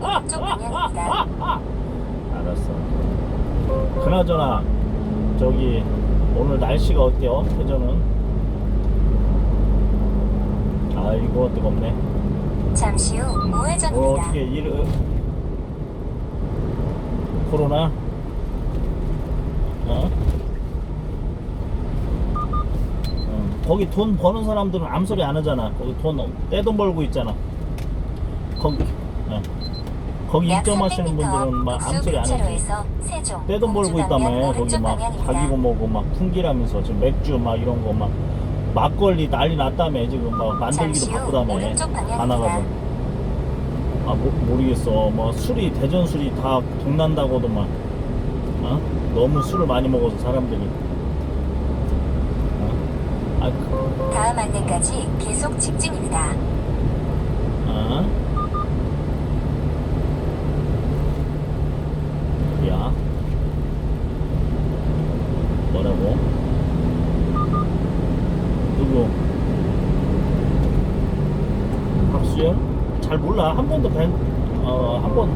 오른쪽 방향입니다. 알았어. 그나저나 저기 오늘 날씨가 어때요? 대전은? 아이고 뜨겁네. 잠시 후 오늘 우회전입니다. 어떻게 일 코로나? 어? 응. 거기 돈 버는 사람들은 아무 소리 안 하잖아. 거기 돈 떼돈 벌고 있잖아. 거기 어. 거기 약 입점하시는 300m 분들은 막 아무 소리 안 세종, 떼돈 벌고 있다며 거기 막. 자기고 뭐고 막 풍기라면서 지금 맥주 막 이런 거 막 막걸리 난리 났다며 지금 막 만들기도 바쁘다며. 다 나가서 아 모, 모르겠어 뭐 술이 대전 술이 다 동난다고도 막 어? 너무 술을 많이 먹어서 사람들이 어? 아, 그- 다음 안내까지 계속 직진입니다. 아? 야 뭐라고? 누구? 박수현? 잘 몰라 한 번도 뵌, 어, 한 번